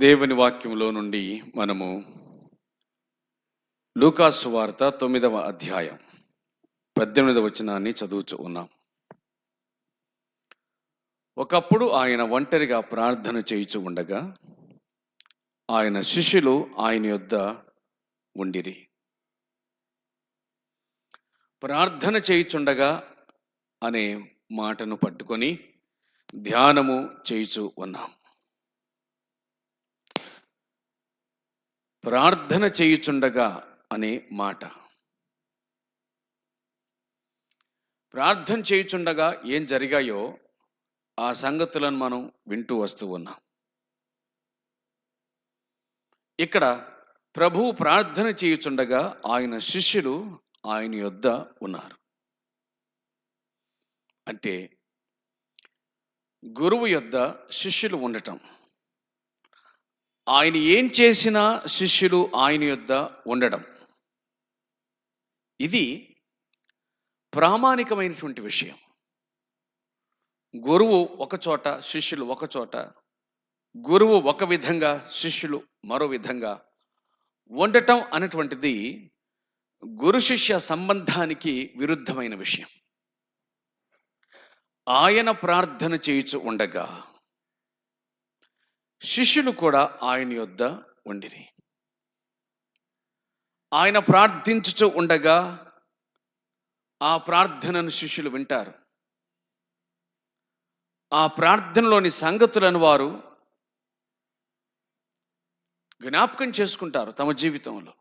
దేవుని వాక్యంలో నుండి మనము లూకాసు వార్త తొమ్మిదవ అధ్యాయం పద్దెనిమిదవ వచనాన్ని చదువుచు ఉన్నాం. ఒకప్పుడు ఆయన ఒంటరిగా ప్రార్థన చేయుచు ఉండగా ఆయన శిష్యులు ఆయన యొద్ద ఉండిరి. ప్రార్థన చేయుచుండగా అనే మాటను పట్టుకొని ధ్యానము చేయుచు ఉన్నాం. ప్రార్థన చేయుచుండగా అనే మాట. ప్రార్థన చేయుచుండగా ఏం జరిగాయో ఆ సంగతులను మనం వింటూ వస్తూ ఉన్నాం. ఇక్కడ ప్రభువు ప్రార్థన చేయుచుండగా ఆయన శిష్యులు ఆయన యొద్ద ఉన్నారు. అంటే గురువు యొద్ద శిష్యులు ఉండటం. ఆయన ఏం చేసినా శిష్యులు ఆయన యొద్ద ఉండడం. ఇది ప్రామాణికమైనటువంటి విషయం. గురువు ఒక చోట శిష్యులు ఒక చోట గురువు ఒక విధంగా శిష్యులు మరో విధంగా ఉండటం అనేటువంటిది గురు శిష్య సంబంధానికి విరుద్ధమైన విషయం. ఆయన ప్రార్థన చేయుచు ఉండగా శిష్యులు కూడా ఆయన యొద్ద ఉండిరి. ఆయన ప్రార్థించుచు ఉండగా ఆ ప్రార్థనను శిష్యులు వింటారు. ఆ ప్రార్థనలోని సంగతులను వారు జ్ఞాపకం చేసుకుంటారు తమ జీవితంలో.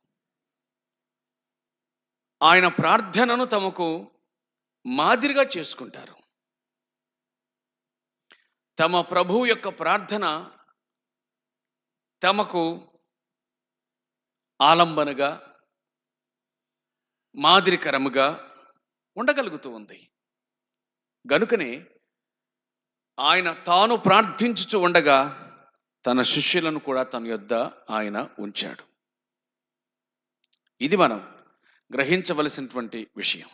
ఆయన ప్రార్థనను తమకు మాదిరిగా చేసుకుంటారు. తమ ప్రభువు యొక్క ప్రార్థన తమకు ఆలంబనగా మాదిరికరముగా ఉండగలుగుతూ ఉంది. గనుకనే ఆయన తాను ప్రార్థించుచు ఉండగా తన శిష్యులను కూడా తన యొద్ద ఆయన ఉంచాడు. ఇది మనం గ్రహించవలసినటువంటి విషయం.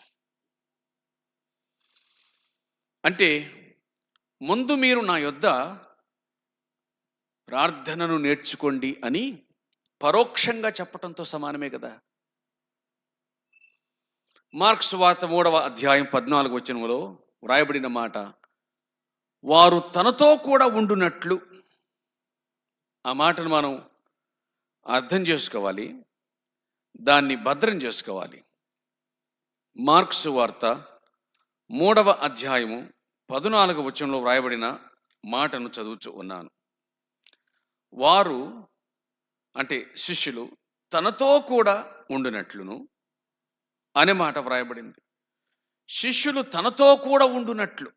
అంటే ముందు మీరు నా యొద్ద ప్రార్థనను నేర్చుకోండి అని పరోక్షంగా చెప్పటంతో సమానమే కదా. మార్క్స్ వార్త మూడవ అధ్యాయం పద్నాలుగు వచనములో వ్రాయబడిన మాట వారు తనతో కూడా ఉండునట్లు. ఆ మాటను మనం అర్థం చేసుకోవాలి దాన్ని భద్రం చేసుకోవాలి. మార్క్స్ వార్త మూడవ అధ్యాయము పద్నాలుగు వచనంలో వ్రాయబడిన మాటను చదువుచు ఉన్నాను. వారు అంటే శిష్యులు తనతో కూడా ఉండునట్లును అనే మాట వ్రాయబడింది. శిష్యులు తనతో కూడా ఉండునట్లు.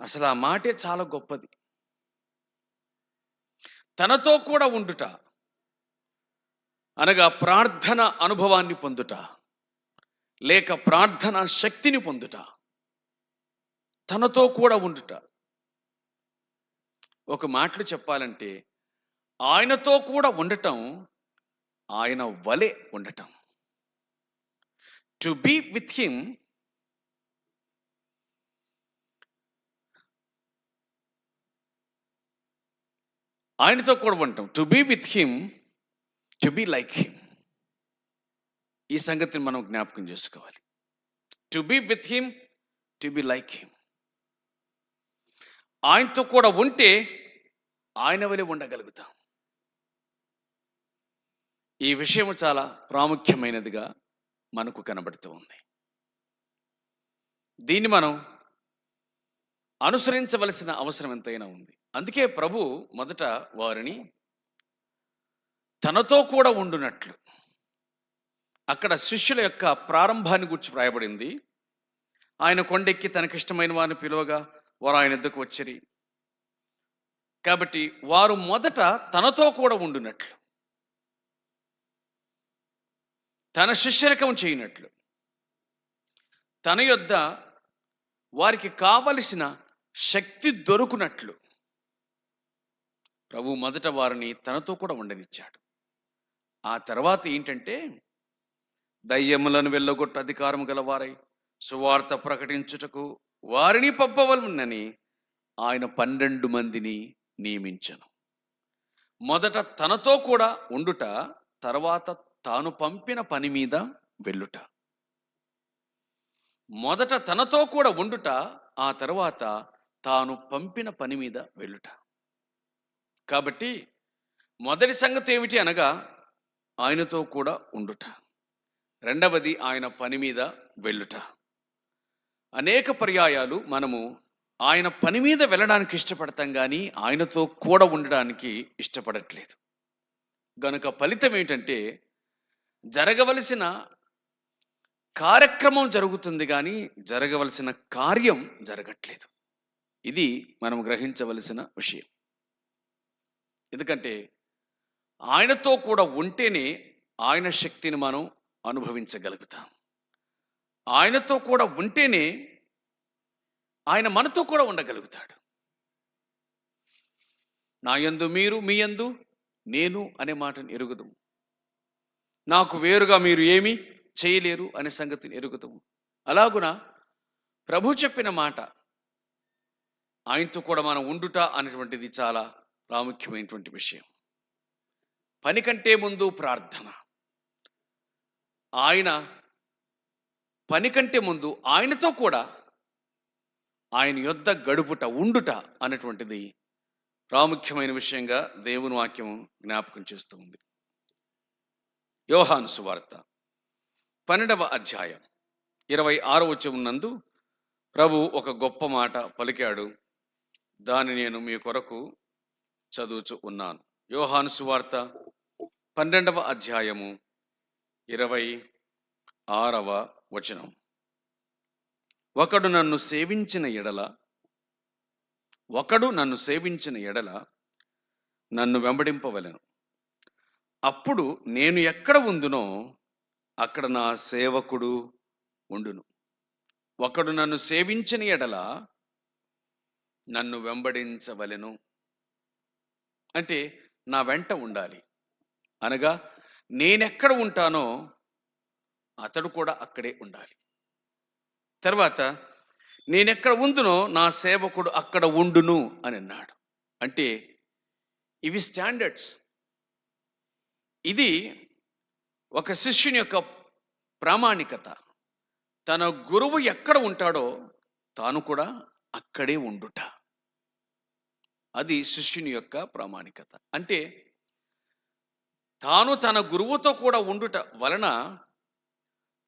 అసలు ఆ మాటే చాలా గొప్పది. తనతో కూడా ఉండుట అనగా ప్రార్థన అనుభవాన్ని పొందుట లేక ప్రార్థన శక్తిని పొందుట తనతో కూడా ఉండుట. ఒక మాటలు చెప్పాలంటే ఆయనతో కూడా ఉండటం ఆయన వలె ఉండటం. టు బీ విత్ హిమ్ ఆయనతో కూడా ఉండటం. To be with him to be like him ఈ సంగతిని మనం జ్ఞాపకం చేసుకోవాలి. To be with him to be like him ఆయనతో కూడా ఉంటే ఆయన వలె ఉండగలుగుతాం. ఈ విషయం చాలా ప్రాముఖ్యమైనదిగా మనకు కనబడుతూ ఉంది. దీన్ని మనం అనుసరించవలసిన అవసరం ఎంతైనా ఉంది. అందుకే ప్రభు మొదట వారిని తనతో కూడా ఉండునట్లు అక్కడ శిష్యుల యొక్క ప్రారంభాన్ని గురించి వ్రాయబడింది. ఆయన కొండెక్కి తనకిష్టమైన వారిని పిలువగా వారు ఆయన ఎద్దకు వచ్చిరి. కాబట్టి వారు మొదట తనతో కూడా ఉండునట్లు. తన శిష్యరకం చేయనట్లు. తన యొద్ద వారికి కావలసిన శక్తి దొరుకునట్లు. ప్రభు మొదట వారిని తనతో కూడా ఉండనిచ్చాడు. ఆ తర్వాత ఏంటంటే దయ్యములను వెళ్ళగొట్టు అధికారం గలవారై సువార్త ప్రకటించుటకు వారిని పంపవలనని ఆయన పన్నెండు మందిని నియమించను. మొదట తనతో కూడా ఉండుట తర్వాత తాను పంపిన పని మీద వెళ్ళుట. మొదట తనతో కూడా ఉండుట ఆ తర్వాత తాను పంపిన పని మీద వెళ్ళుట. కాబట్టి మొదటి సంగతి ఏమిటి అనగా ఆయనతో కూడా ఉండుట. రెండవది ఆయన పని మీద వెళ్ళుట. అనేక పర్యాయాలు మనము ఆయన పని మీద వెళ్ళడానికి ఇష్టపడతాం కానీ ఆయనతో కూడా ఉండడానికి ఇష్టపడట్లేదు. గనుక ఫలితం ఏంటంటే జరగవలసిన కార్యక్రమం జరుగుతుంది కానీ జరగవలసిన కార్యం జరగట్లేదు. ఇది మనం గ్రహించవలసిన విషయం. ఎందుకంటే ఆయనతో కూడా ఉంటేనే ఆయన శక్తిని మనం అనుభవించగలుగుతాం. ఆయనతో కూడా ఉంటేనే ఆయన మనతో కూడా ఉండగలుగుతాడు. నా యందు మీరు మీ యందు నేను అనే మాటను ఎరుగుదాము. నాకు వేరుగా మీరు ఏమీ చేయలేరు అనే సంగతిని ఎరుగుతాము అలాగున ప్రభు చెప్పిన మాట ఆయనతో కూడా మనం ఉండుట అనేటువంటిది చాలా ప్రాముఖ్యమైనటువంటి విషయం. పని కంటే ముందు ప్రార్థన. ఆయన పని కంటే ముందు ఆయనతో కూడా ఆయన యొద్ద గడుపుట ఉండుట అనేటువంటిది ప్రాముఖ్యమైన విషయంగా దేవుని వాక్యం జ్ఞాపకం చేస్తూ ఉంది. యోహాను సువార్త పన్నెండవ అధ్యాయం ఇరవై ఆరో నందు ప్రభు ఒక గొప్ప మాట పలికాడు. దాన్ని నేను మీ కొరకు చదువుచు ఉన్నాను. యోహాను సువార్త పన్నెండవ అధ్యాయము ఇరవై ఆరవ వచనం. ఒకడు నన్ను సేవించిన ఎడల ఒకడు నన్ను సేవించిన ఎడల నన్ను వెంబడింపవలెను. అప్పుడు నేను ఎక్కడ ఉందునో అక్కడ నా సేవకుడు ఉండును. ఒకడు నన్ను సేవించిన ఎడల నన్ను వెంబడించవలెను. అంటే నా వెంట ఉండాలి. అనగా నేనెక్కడ ఉంటానో అతడు కూడా అక్కడే ఉండాలి. తర్వాత నేనెక్కడ ఉందునో నా సేవకుడు అక్కడ ఉండును అని అన్నాడు. అంటే ఇవి స్టాండర్డ్స్. ఇది ఒక శిష్యుని యొక్క ప్రామాణికత. తన గురువు ఎక్కడ ఉంటాడో తాను కూడా అక్కడే ఉండుట. అది శిష్యుని యొక్క ప్రామాణికత. అంటే తాను తన గురువుతో కూడా ఉండుట వలన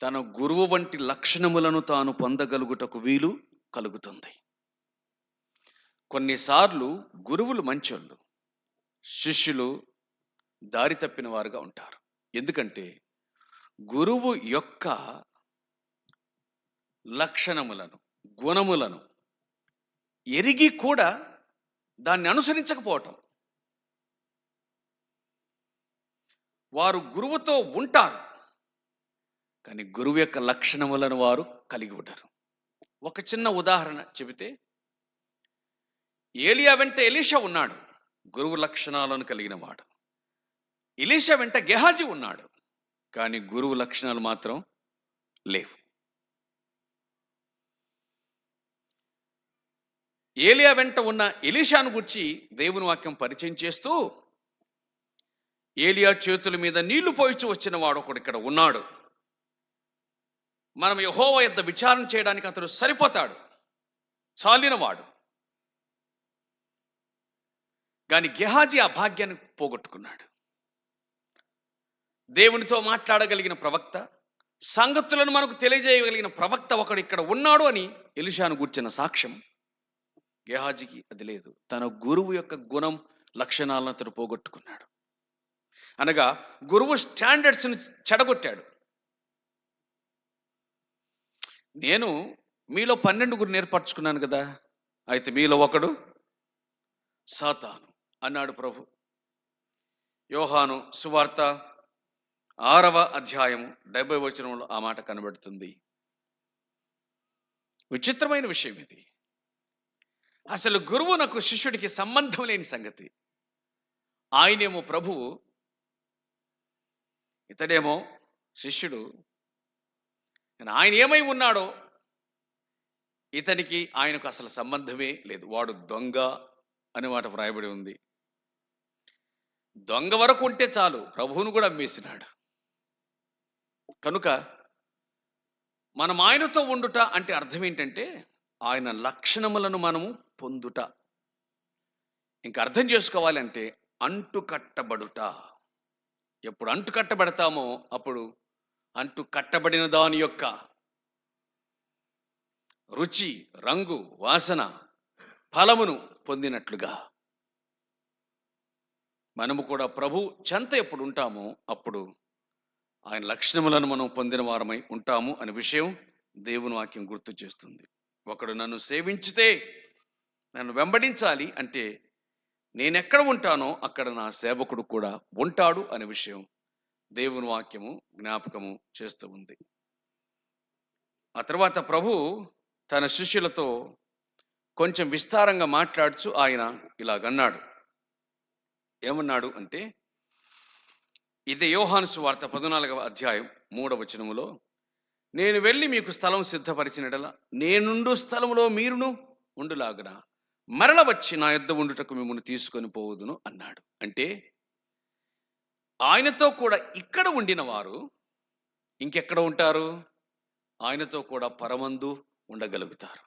తన గురువు వంటి లక్షణములను తాను పొందగలుగుటకు వీలు కలుగుతుంది. కొన్నిసార్లు గురువులు మంచోళ్ళు శిష్యులు దారి తప్పిన వారుగా ఉంటారు. ఎందుకంటే గురువు యొక్క లక్షణములను గుణములను ఎరిగి కూడా దాన్ని అనుసరించకపోవటం. వారు గురువుతో ఉంటారు. కానీ గురువు యొక్క లక్షణములను వారు కలిగి ఉండరు. ఒక చిన్న ఉదాహరణ చెబితే ఏలియా వెంట ఎలీషా ఉన్నాడు గురువు లక్షణాలను కలిగిన వాడు. ఎలీషా వెంట గెహాజీ ఉన్నాడు కానీ గురువు లక్షణాలు మాత్రం లేవు. ఏలియా వెంట ఉన్న ఎలీషాను గుర్చి దేవుని వాక్యం పరిచయం చేస్తూ ఏలియా చేతుల మీద నీళ్ళు పోయిచు వచ్చిన వాడు ఒకడు ఇక్కడ ఉన్నాడు. మనం యహోవ యుద్ధ విచారణ చేయడానికి అతడు సరిపోతాడు. చాలినవాడు. కానీ గెహాజీ ఆ భాగ్యాన్ని పోగొట్టుకున్నాడు. దేవునితో మాట్లాడగలిగిన ప్రవక్త సంగతులను మనకు తెలియజేయగలిగిన ప్రవక్త ఒకడు ఇక్కడ ఉన్నాడు అని ఎలిషాను గుర్చిన సాక్ష్యం. గెహాజీకి అది లేదు. తన గురువు యొక్క గుణం లక్షణాలను అతడు పోగొట్టుకున్నాడు. అనగా గురువు స్టాండర్డ్స్ని చెడగొట్టాడు. నేను మీలో పన్నెండుగురు నేర్పరచుకున్నాను కదా అయితే మీలో ఒకడు సాతాను అన్నాడు ప్రభు. యోహాను సువార్త ఆరవ అధ్యాయము డెబ్బై వచనంలో ఆ మాట కనబడుతుంది. విచిత్రమైన విషయం ఇది. అసలు గురువునకు శిష్యుడికి సంబంధం లేని సంగతి. ఆయనేమో ప్రభువు ఇతడేమో శిష్యుడు కానీ ఆయన ఏమై ఉన్నాడో ఇతనికి ఆయనకు అసలు సంబంధమే లేదు. వాడు దొంగ అని మాట వ్రాయబడి ఉంది. దొంగ వరకు ఉంటే చాలు ప్రభువును కూడా అమ్మేసినాడు. కనుక మనం ఆయనతో ఉండుట అంటే అర్థం ఏంటంటే ఆయన లక్షణములను మనము పొందుట. ఇంకా అర్థం చేసుకోవాలంటే అంటు కట్టబడుట ఎప్పుడు అంటు కట్టబడతామో అప్పుడు అంటూ కట్టబడిన దాని యొక్క రుచి రంగు వాసన ఫలమును పొందినట్లుగా. మనము కూడా ప్రభు చెంత ఎప్పుడు ఉంటామో అప్పుడు ఆయన లక్షణములను మనం పొందిన వారమై ఉంటాము అనే విషయం దేవుని వాక్యం గుర్తు చేస్తుంది. ఒకడు నన్ను సేవించితే నన్ను వెంబడించాలి అంటే నేను ఎక్కడ ఉంటానో అక్కడ నా సేవకుడు కూడా ఉంటాడు అనే విషయం దేవుని వాక్యము జ్ఞాపకము చేస్తూ ఉంది. ఆ తర్వాత ప్రభు తన శిష్యులతో కొంచెం విస్తారంగా మాట్లాడుచు ఆయన ఇలాగన్నాడు. ఏమన్నాడు అంటే ఇది యోహానుసు వార్త పద్నాలుగవ అధ్యాయం మూడవ వచనములో నేను వెళ్ళి మీకు స్థలం సిద్ధపరిచినడల నేనుండు స్థలములో మీరును ఉండులాగున మరల వచ్చి నా యుద్ధ ఉండుటకు మిమ్మల్ని తీసుకొని పోవదును అన్నాడు. అంటే ఆయనతో కూడా ఇక్కడ ఉండిన వారు ఇంకెక్కడ ఉంటారు? ఆయనతో కూడా పరమందు ఉండగలుగుతారు.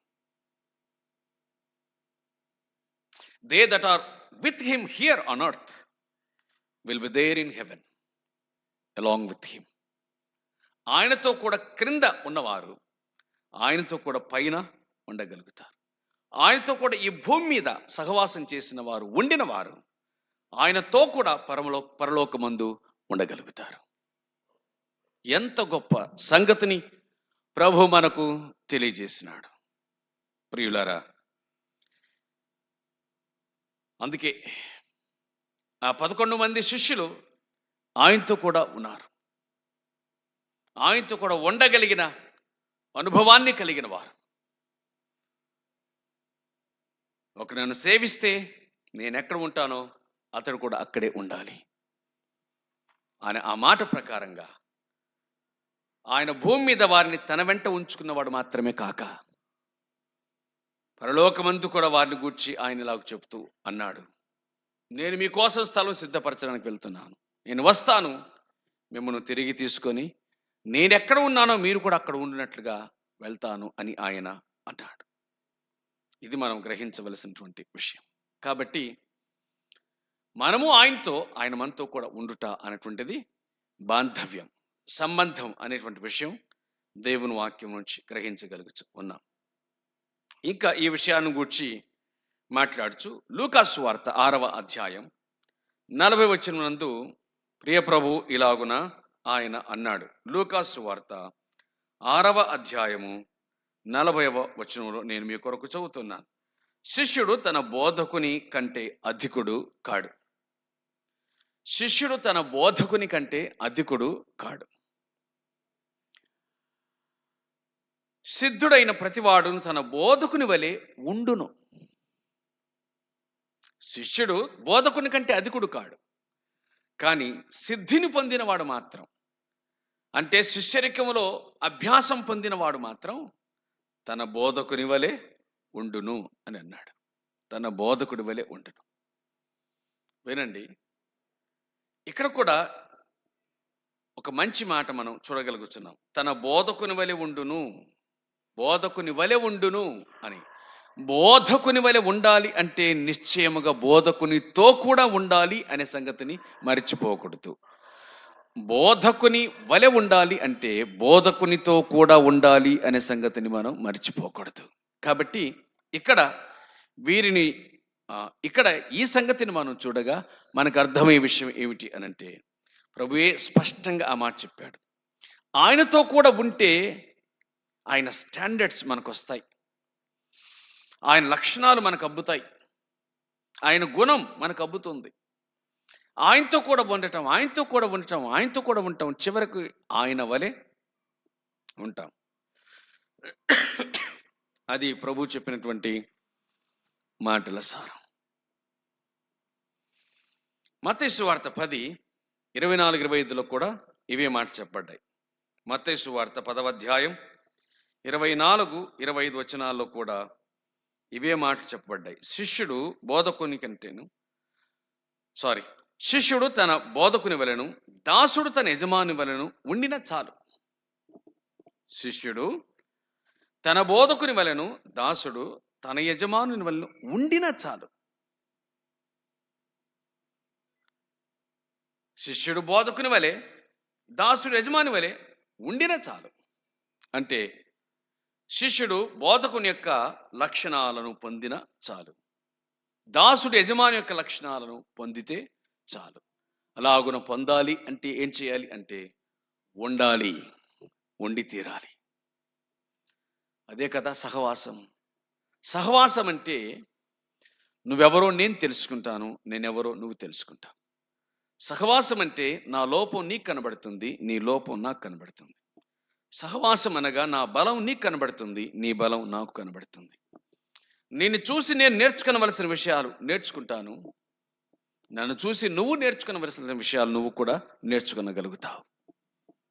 They that are with him here on earth will be there in heaven along with him ఆయనతో కూడా క్రింద ఉన్నవారు ఆయనతో కూడా పైన ఉండగలుగుతారు. ఆయనతో కూడా ఈ భూమి మీద సహవాసం చేసిన వారు ఉండిన వారు ఆయనతో కూడా పరమలో పరలోకమందు ఉండగలుగుతారు. ఎంత గొప్ప సంగతిని ప్రభు మనకు తెలియజేసినాడు. ప్రియులారా అందుకే ఆ పదకొండు మంది శిష్యులు ఆయనతో కూడా ఉన్నారు. ఆయనతో కూడా ఉండగలిగిన అనుభవాన్ని కలిగిన వారు. ఒక నన్ను సేవిస్తే నేను ఎక్కడ ఉంటానో అతడు కూడా అక్కడే ఉండాలి. అని ఆ మాట ప్రకారంగా ఆయన భూమి మీద వారిని తన వెంట ఉంచుకున్నవాడు మాత్రమే కాక పరలోకమందు కూడా వారిని గూర్చి ఆయన ఇలాగ చెప్తూ అన్నాడు. నేను మీకోసం స్థలం సిద్ధపరచడానికి వెళ్తున్నాను. నేను వస్తాను. మిమ్మల్ని తిరిగి తీసుకొని నేను ఎక్కడ ఉన్నానో మీరు కూడా అక్కడ ఉండినట్లుగా వెళ్తాను అని ఆయన అన్నాడు. ఇది మనం గ్రహించవలసినటువంటి విషయం. కాబట్టి మనము ఆయనతో ఆయన మనతో కూడా ఉండుట అనేటువంటిది బాంధవ్యం సంబంధం అనేటువంటి విషయం దేవుని వాక్యం నుంచి గ్రహించగలుగుచు ఉన్నాం. ఇంకా ఈ విషయాన్ని గూర్చి మాట్లాడుచు లూకాసు వార్త ఆరవ అధ్యాయం నలభై వచ్చిన నందు ప్రియప్రభు ఇలాగున ఆయన అన్నాడు. లూకాసు వార్త ఆరవ అధ్యాయము నలభైవ వచనంలో నేను మీ కొరకు చదువుతున్నాను. శిష్యుడు తన బోధకుని కంటే అధికుడు కాడు. శిష్యుడు తన బోధకుని కంటే అధికుడు కాడు. సిద్ధుడైన ప్రతివాడును తన బోధకుని వలె ఉండును. శిష్యుడు బోధకుని కంటే అధికుడు కాడు. కానీ సిద్ధిని పొందినవాడు మాత్రం అంటే శిష్యరికములో అభ్యాసం పొందినవాడు మాత్రం తన బోధకుని వలె ఉండును అని అన్నాడు. తన బోధకుడి వలె ఉండును. వినండి ఇక్కడ కూడా ఒక మంచి మాట మనం చూడగలుగుతున్నాం. తన బోధకుని వలె ఉండును బోధకుని వలె ఉండును అని. బోధకుని వలె ఉండాలి అంటే నిశ్చయముగా బోధకునితో కూడా ఉండాలి అనే సంగతిని మర్చిపోకూడదు. బోధకుని వలె ఉండాలి అంటే బోధకునితో కూడా ఉండాలి అనే సంగతిని మనం మర్చిపోకూడదు. కాబట్టి ఇక్కడ వీరిని ఇక్కడ ఈ సంగతిని మనం చూడగా మనకు అర్థమయ్యే విషయం ఏమిటి అని అంటే ప్రభువే స్పష్టంగా ఆ మాట చెప్పాడు. ఆయనతో కూడా ఉంటే ఆయన స్టాండర్డ్స్ మనకు వస్తాయి. ఆయన లక్షణాలు మనకు అబ్బుతాయి. ఆయన గుణం మనకు అబ్బుతుంది. ఆయనతో కూడా ఉండటం ఆయనతో కూడా ఉండటం ఆయనతో కూడా ఉంటాం చివరకు ఆయన వలె ఉంటాం. అది ప్రభు చెప్పినటువంటి మాటల సారం. మతేసు వార్త పది ఇరవై నాలుగు ఇరవై ఐదులో కూడా ఇవే మాట చెప్పబడ్డాయి. మతేసు వార్త పదవ అధ్యాయం ఇరవై నాలుగు ఇరవై ఐదు వచనాల్లో కూడా ఇవే మాటలు చెప్పబడ్డాయి. శిష్యుడు బోధకుని కంటేను సారీ శిష్యుడు తన బోధకుని వలెను దాసుడు తన యజమాని వలెను ఉండిన చాలు. శిష్యుడు తన బోధకుని వలెను దాసుడు తన యజమానుని వల్ల ఉండిన చాలు. శిష్యుడు బోధకుని వలె దాసుడు యజమాని వలె ఉండిన చాలు. అంటే శిష్యుడు బోధకుని యొక్క లక్షణాలను పొందిన చాలు. దాసుడు యజమాని యొక్క లక్షణాలను పొందితే చాలు. అలాగున పొందాలి అంటే ఏం చేయాలి అంటే ఉండాలి ఉండి తీరాలి. అదే కదా సహవాసం. సహవాసం అంటే నువ్వెవరో నేను తెలుసుకుంటాను నేనెవరో నువ్వు తెలుసుకుంటావు. సహవాసం అంటే నా లోపం నీకు కనబడుతుంది నీ లోపం నాకు కనబడుతుంది. సహవాసం అనగా నా బలం నీకు కనబడుతుంది నీ బలం నాకు కనబడుతుంది. నేను చూసి నేను నేర్చుకునవలసిన విషయాలు నేర్చుకుంటాను. నన్ను చూసి నువ్వు నేర్చుకునవలసిన విషయాలు నువ్వు కూడా నేర్చుకునగలుగుతావు.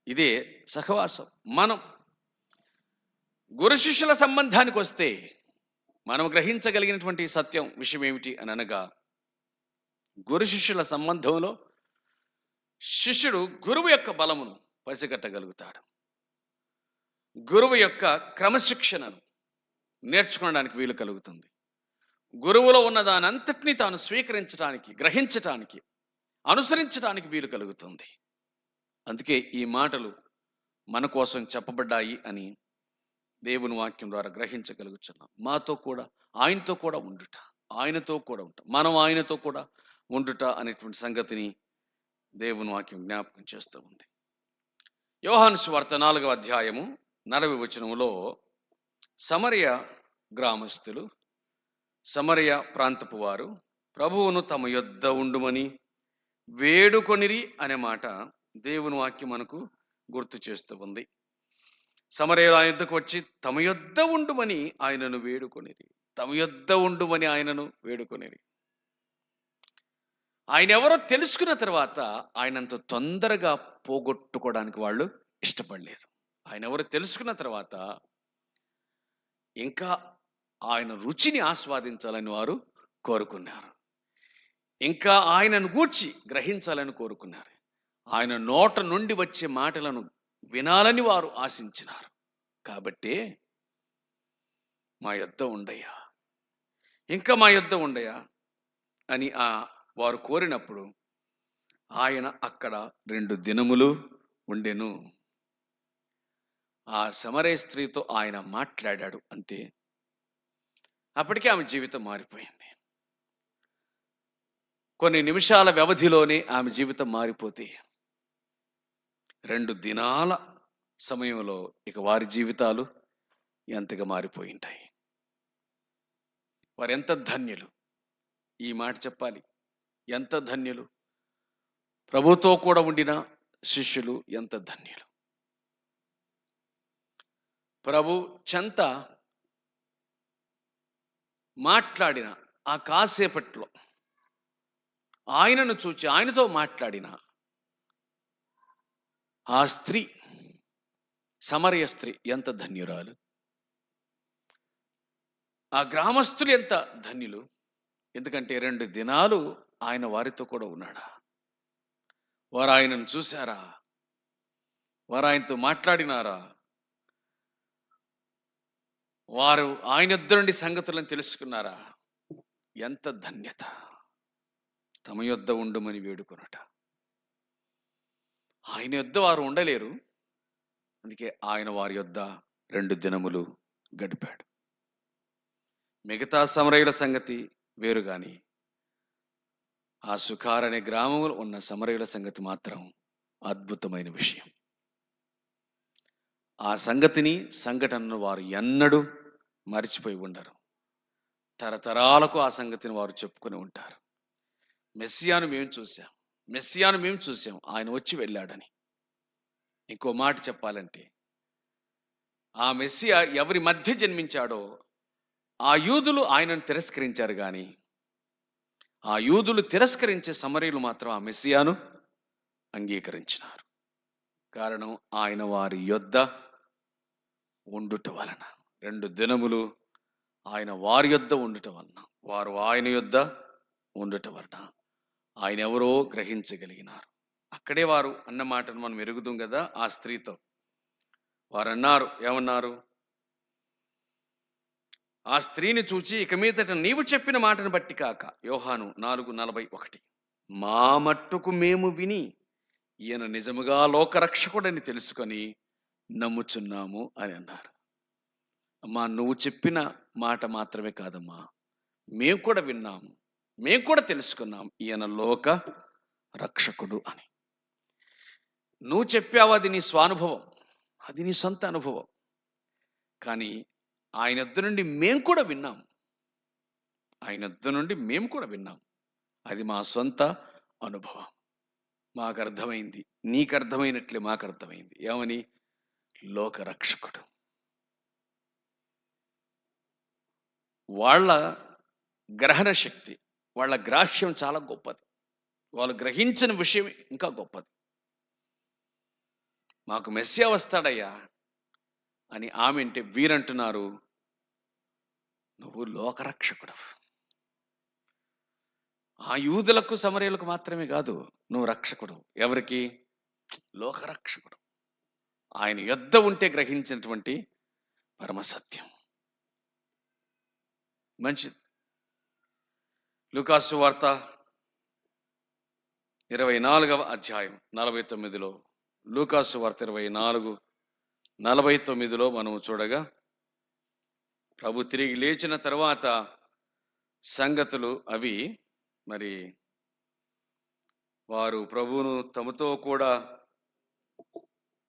ఇదే సహవాసం. మనం గురు శిష్యుల సంబంధానికి వస్తే మనం గ్రహించగలిగినటువంటి సత్యం విషయం ఏమిటి అని అనగా గురు శిష్యుల సంబంధంలో శిష్యుడు గురువు యొక్క బలమును పసిగట్టగలుగుతాడు. గురువు యొక్క క్రమశిక్షణను నేర్చుకోవడానికి వీలు కలుగుతుంది. గురువులో ఉన్న దానంతటినీ తాను స్వీకరించడానికి గ్రహించటానికి అనుసరించడానికి వీలు కలుగుతుంది. అందుకే ఈ మాటలు మన కోసం చెప్పబడ్డాయి అని దేవుని వాక్యం ద్వారా గ్రహించగలుగుతున్నాం మాతో కూడా ఆయనతో కూడా ఉండుట ఆయనతో కూడా ఉంటాం మనం ఆయనతో కూడా ఉండుట అనేటువంటి సంగతిని దేవుని వాక్యం జ్ఞాపకం చేస్తూ ఉంది. యోహాను స్వార్త నాలుగవ అధ్యాయము నలభై వచనములో సమరయ గ్రామస్తులు సమరయ ప్రాంతపు వారు ప్రభువును తమ యొద్ద ఉండుమని వేడుకొనిరి అనే మాట దేవుని వాక్యం మనకు గుర్తు చేస్తూ ఉంది. సమరయులు ఆయన యుద్ధకు వచ్చి తమ యొద్ద ఉండుమని ఆయనను వేడుకొనిరి. తమ యొద్ద ఉండుమని ఆయనను వేడుకొనిరి. ఆయన ఎవరో తెలుసుకున్న తర్వాత ఆయనంత తొందరగా పోగొట్టుకోవడానికి వాళ్ళు ఇష్టపడలేదు. ఆయన ఎవరో తెలుసుకున్న తర్వాత ఇంకా ఆయన రుచిని ఆస్వాదించాలని వారు కోరుకున్నారు. ఇంకా ఆయనను గూర్చి గ్రహించాలని కోరుకున్నారు. ఆయన నోట నుండి వచ్చే మాటలను వినాలని వారు ఆశించినారు. కాబట్టి మా యొద్ద ఉండయ్యా ఇంకా మా యొద్ద ఉండయా? అని ఆ వారు కోరినప్పుడు ఆయన అక్కడ రెండు దినములు ఉండెను. ఆ సమరే స్త్రీతో ఆయన మాట్లాడాడు అంతే. అప్పటికే ఆమె జీవితం మారిపోయింది. కొన్ని నిమిషాల వ్యవధిలోనే ఆమె జీవితం మారిపోతే రెండు దినాల సమయంలో ఇక వారి జీవితాలు ఎంతగా మారిపోయి ఉంటాయి వారు ఎంత ధన్యులు? ఈ మాట చెప్పాలి. ఎంత ధన్యులు? ప్రభుతో కూడా ఉండిన శిష్యులు ఎంత ధన్యులు? ప్రభు చెంత మాట్లాడిన ఆ కాసేపట్లో ఆయనను చూచి ఆయనతో మాట్లాడిన ఆ స్త్రీ సమరయ స్త్రీ ఎంత ధన్యురాలు? ఆ గ్రామస్తులు ఎంత ధన్యులు? ఎందుకంటే రెండు దినాలు ఆయన వారితో కూడా ఉన్నాడా? వారు ఆయనను చూశారా? వారు ఆయనతో మాట్లాడినారా? వారు ఆయన నుండి సంగతులను తెలుసుకున్నారా? ఎంత ధన్యత! తమ యొద్ద ఉండుమని వేడుకొనట. ఆయన యొద్ద వారు ఉండలేరు. అందుకే ఆయన వారి యొద్ద రెండు దినములు గడిపాడు. మిగతా సమరయుల సంగతి వేరు కానీ ఆ సుఖార్ అనే గ్రామంలో ఉన్న సమరయుల సంగతి మాత్రం అద్భుతమైన విషయం. ఆ సంగతిని సంఘటనను వారు ఎన్నడూ మరిచిపోయి ఉండరు. తరతరాలకు ఆ సంగతిని వారు చెప్పుకొని ఉంటారు. మెస్సియాను మేము చూసాం మెస్సియాను మేము చూసాం. ఆయన వచ్చి వెళ్ళాడని. ఇంకో మాట చెప్పాలంటే ఆ మెస్సియా ఎవరి మధ్య జన్మించాడో ఆ యూదులు ఆయనను తిరస్కరించారు కానీ ఆ యూదులు తిరస్కరించే సమరీలు మాత్రం ఆ మెస్సియాను అంగీకరించినారు. కారణం ఆయన వారి యొద్ద ఉండుట వలన. రెండు దినములు ఆయన వారి యొద్ద ఉండుట వలన. వారు ఆయన యొద్ద ఉండుట వలన. ఆయన ఎవరో గ్రహించగలిగినారు. అక్కడే వారు అన్న మాటను మనం ఎరుగుదాం కదా ఆ స్త్రీతో. వారు అన్నారు ఏమన్నారు? ఆ స్త్రీని చూచి ఇక మీదట నీవు చెప్పిన మాటను బట్టి కాక యోహాను నాలుగు నలభై ఒకటి. మా మట్టుకు మేము విని ఈయన నిజముగా లోకరక్షకుడని తెలుసుకొని నమ్ముచున్నాము అని అన్నారు. అమ్మా నువ్వు చెప్పిన మాట మాత్రమే కాదమ్మా. మేము కూడా విన్నాము. మేము కూడా తెలుసుకున్నాం ఈయన లోక రక్షకుడు అని. నువ్వు చెప్పావు అది నీ స్వానుభవం అది నీ సొంత అనుభవం. కానీ ఆయన వద్ద నుండి మేము కూడా విన్నాం. ఆయన వద్ద నుండి మేము కూడా విన్నాం. అది మా సొంత అనుభవం. మాకు అర్థమైంది. నీకు అర్థమైనట్లే మాకు అర్థమైంది. ఏమని? లోకరక్షకుడు వాళ్ళ గ్రహణ శక్తి వాళ్ళ గ్రాహ్యం చాలా గొప్పది. వాళ్ళు గ్రహించిన విషయం ఇంకా గొప్పది. మాకు మెస్సియా వస్తాడయ్యా అని ఆమె అంటే వీరంటున్నారు. నువ్వు లోకరక్షకుడు ఆ యూదులకు సమరయులకు మాత్రమే కాదు నువ్వు రక్షకుడు ఎవరికి? లోకరక్షకుడు. ఆయన యుద్ధ ఉంటే గ్రహించినటువంటి పరమసత్యం మంచిది. లుకాసు వార్త ఇరవై నాలుగవ అధ్యాయం నలభై తొమ్మిదిలో. లూకాసు వార్త ఇరవై నాలుగు నలభై తొమ్మిదిలో మనం చూడగా ప్రభు తిరిగి లేచిన తర్వాత సంగతులు అవి మరి వారు ప్రభువును తమతో కూడా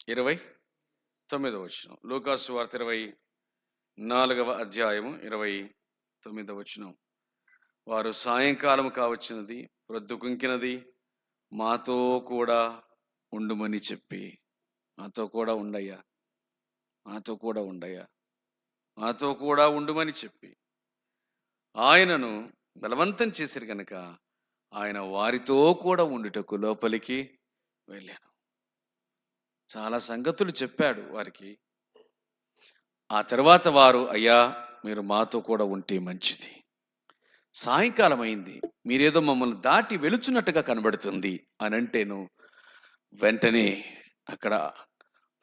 ఇరవై తొమ్మిదవ వచ్చినం లూకాసు వార్త ఇరవై నాలుగవ అధ్యాయము ఇరవై తొమ్మిదవ వచనం. వారు సాయంకాలం కావచ్చినది ప్రొద్దుకుంకినది మాతో కూడా ఉండుమని చెప్పి. మాతో కూడా ఉండయ్యా. మాతో కూడా ఉండయ్యా. మాతో కూడా ఉండుమని చెప్పి. ఆయనను బలవంతం చేశారు కనుక ఆయన వారితో కూడా ఉండుటకు లోపలికి వెళ్ళాను. చాలా సంగతులు చెప్పాడు వారికి. ఆ తర్వాత వారు అయ్యా మీరు మాతో కూడా ఉంటే మంచిది. సాయంకాలం అయింది మీరేదో మమ్మల్ని దాటి వెలుచున్నట్టుగా కనబడుతుంది అని అంటేను వెంటనే అక్కడ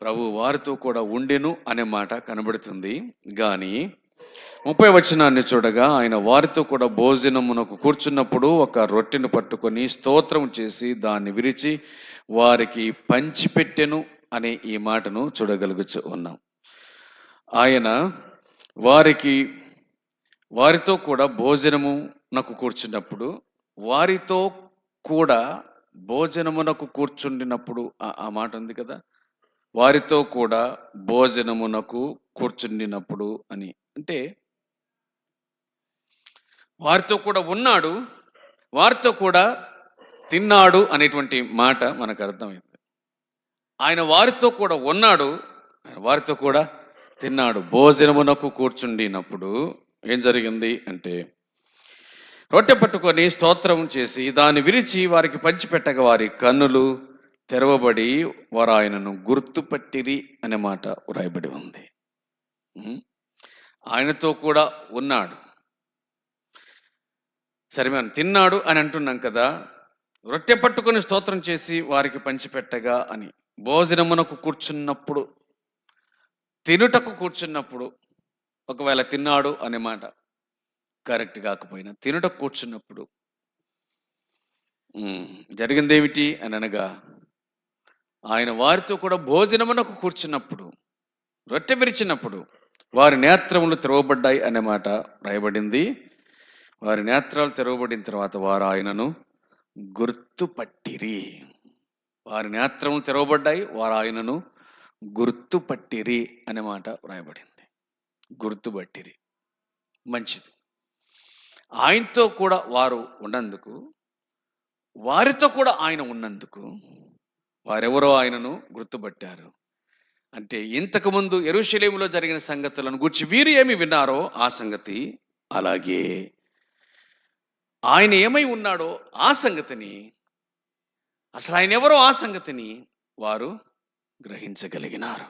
ప్రభు వారితో కూడా ఉండెను అనే మాట కనబడుతుంది. కానీ ముప్పై వచనాన్ని చూడగా ఆయన వారితో కూడా భోజనమునకు కూర్చున్నప్పుడు ఒక రొట్టెను పట్టుకొని స్తోత్రం చేసి దాన్ని విరిచి వారికి పంచిపెట్టెను అనే ఈ మాటను చూడగలుగుచు ఉన్నాం. ఆయన వారికి వారితో కూడా భోజనము నాకు కూర్చున్నప్పుడు వారితో కూడా భోజనమునకు కూర్చుండినప్పుడు ఆ- మాట ఉంది కదా? వారితో కూడా భోజనమునకు కూర్చుండినప్పుడు అని. అంటే వారితో కూడా ఉన్నాడు వారితో కూడా తిన్నాడు అనేటువంటి మాట మనకు అర్థమైంది. ఆయన వారితో కూడా ఉన్నాడు వారితో కూడా తిన్నాడు భోజనమునకు కూర్చుండినప్పుడు ఏం జరిగింది అంటే రొట్టె పట్టుకొని స్తోత్రం చేసి దాన్ని విరిచి వారికి పంచిపెట్టగా వారి కన్నులు తెరవబడి వారు ఆయనను గుర్తుపట్టిరి అనే మాట వ్రాయబడి ఉంది. ఆయనతో కూడా ఉన్నాడు. సరే మనం తిన్నాడు అని అంటున్నాం కదా రొట్టె పట్టుకొని స్తోత్రం చేసి వారికి పంచిపెట్టగా అని భోజనమునకు కూర్చున్నప్పుడు తినుటకు కూర్చున్నప్పుడు ఒకవేళ తిన్నాడు అనే మాట కరెక్ట్ కాకపోయినా తినుట కూర్చున్నప్పుడు జరిగిందేమిటి? అని అనగా ఆయన వారితో కూడా భోజనమునకు కూర్చున్నప్పుడు రొట్టె విరిచినప్పుడు వారి నేత్రములు తెరవబడ్డాయి అనే మాట రాయబడింది. వారి నేత్రాలు తెరవబడిన తర్వాత వారు ఆయనను గుర్తుపట్టిరి. వారి నేత్రములు తెరవబడ్డాయి వారు ఆయనను గుర్తుపట్టిరి అనే మాట వ్రాయబడింది గుర్తుపట్టిరి. మంచిది. ఆయనతో కూడా వారు ఉన్నందుకు వారితో కూడా ఆయన ఉన్నందుకు వారెవరో ఆయనను గుర్తుపట్టారు. అంటే ఇంతకుముందు ఎరుశలేములో జరిగిన సంగతులను గురించి వీరు ఏమి విన్నారో ఆ సంగతి అలాగే ఆయన ఏమై ఉన్నాడో ఆ సంగతిని అసలు ఆయన ఎవరో ఆ సంగతిని వారు గ్రహించగలిగినారు.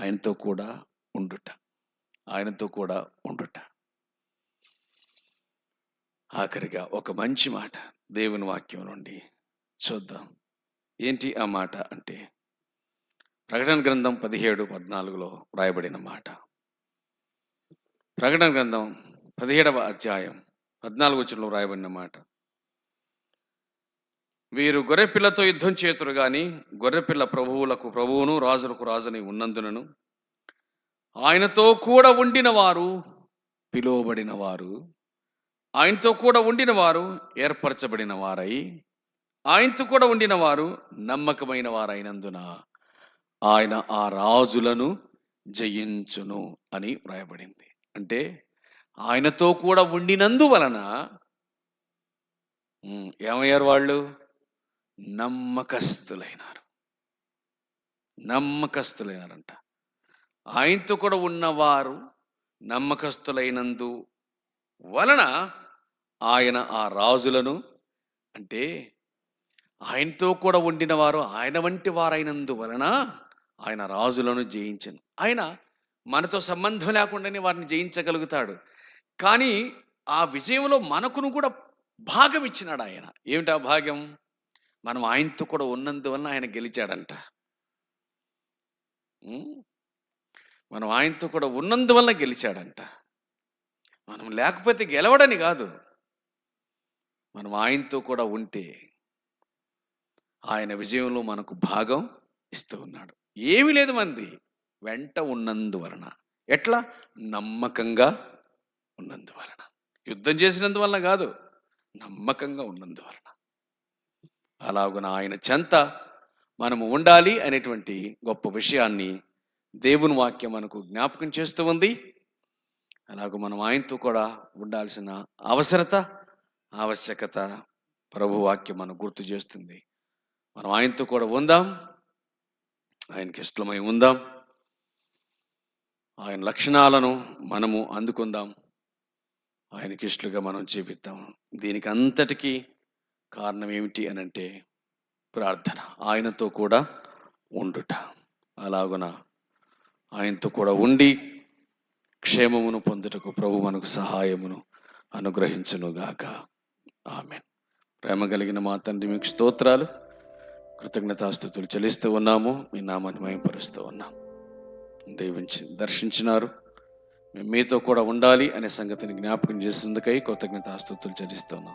ఆయనతో కూడా ఉండుట. ఆయనతో కూడా ఉండుట. ఆఖరిగా ఒక మంచి మాట దేవుని వాక్యం నుండి చూద్దాం. ఏంటి ఆ మాట అంటే ప్రకటన గ్రంథం పదిహేడు పద్నాలుగులో వ్రాయబడిన మాట. ప్రకటన గ్రంథం పదిహేడవ అధ్యాయం పద్నాలుగు వచ్చిన వ్రాయబడిన మాట. వీరు గొర్రెపిల్లతో యుద్ధం చేతురు గాని గొర్రెపిల్ల ప్రభువులకు ప్రభువును రాజులకు రాజుని ఉన్నందునను ఆయనతో కూడా ఉండిన వారు పిలువబడిన వారు ఆయనతో కూడా ఉండిన వారు ఏర్పరచబడిన వారై ఆయనతో కూడా ఉండిన వారు నమ్మకమైన వారైనందున ఆయన ఆ రాజులను జయించును అని వ్రాయబడింది. అంటే ఆయనతో కూడా ఉండినందువలన ఏమయ్యారు వాళ్ళు? నమ్మకస్తులైనారు. నమ్మకస్తులైనారంట. ఆయనతో కూడా ఉన్నవారు నమ్మకస్తులైనందు వలన ఆయన ఆ రాజులను అంటే ఆయనతో కూడా ఉండిన వారు ఆయన వంటి వారైనందు వలన ఆయన రాజులను జయించను. ఆయన మనతో సంబంధం లేకుండానే వారిని జయించగలుగుతాడు. కానీ ఆ విజయంలో మనకును కూడా భాగం ఇచ్చినాడు ఆయన. ఏమిటి ఆ భాగ్యం? మనం ఆయనతో కూడా ఉన్నందువలన ఆయన గెలిచాడంట. మనం ఆయనతో కూడా ఉన్నందువల్ల గెలిచాడంట. మనం లేకపోతే గెలవడని కాదు. మనం ఆయనతో కూడా ఉంటే ఆయన విజయంలో మనకు భాగం ఇస్తూ ఉన్నాడు. ఏమి లేదు మంది. వెంట ఉన్నందువలన. ఎట్లా? నమ్మకంగా ఉన్నందువలన. యుద్ధం చేసినందువలన కాదు. నమ్మకంగా ఉన్నందువలన. అలాగున ఆయన చెంత మనము ఉండాలి అనేటువంటి గొప్ప విషయాన్ని దేవుని వాక్యం మనకు జ్ఞాపకం చేస్తూ ఉంది. అలాగ మనం ఆయనతో కూడా ఉండాల్సిన అవసరత ఆవశ్యకత ప్రభు వాక్యం మనకు గుర్తు చేస్తుంది. మనం ఆయనతో కూడా ఉందాం. ఆయనకి ఇష్టమై ఉందాం. ఆయన లక్షణాలను మనము అందుకుందాం. ఆయనకి ఇష్టలుగా మనం జీవిద్దాం. దీనికి అంతటికీ కారణం ఏమిటి అని అంటే ప్రార్థన. ఆయనతో కూడా ఉండుట. అలాగున ఆయనతో కూడా ఉండి క్షేమమును పొందుటకు ప్రభు మనకు సహాయమును అనుగ్రహించునుగాక. ఆమె ప్రేమ కలిగిన మా తండ్రి మీకు స్తోత్రాలు. కృతజ్ఞతాస్థుతులు చెల్లిస్తూ ఉన్నాము. మీ నామాన్ని మయంపరుస్తూ ఉన్నాం. దేవించి దర్శించినారు. మేము మీతో కూడా ఉండాలి అనే సంగతిని జ్ఞాపకం చేసినందుకై కృతజ్ఞతాస్థుతులు చెల్లిస్తున్నాం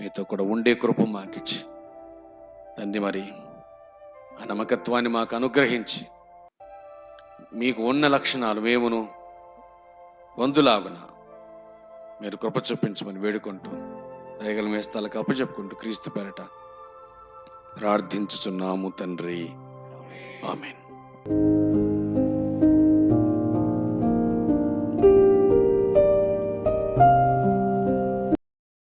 మీతో కూడా ఉండే కృప మాకిచ్చి. తండ్రి మరి ఆ నమ్మకత్వాన్ని మాకు అనుగ్రహించి మీకు ఉన్న లక్షణాలు మేమును వందులాగున మీరు కృప చూపించమని వేడుకుంటూ దయగల మేస్తాలకు అప్పచెప్పుకుంటూ క్రీస్తు పేరట ప్రార్థించుచున్నాము తండ్రి. ఆమెన్.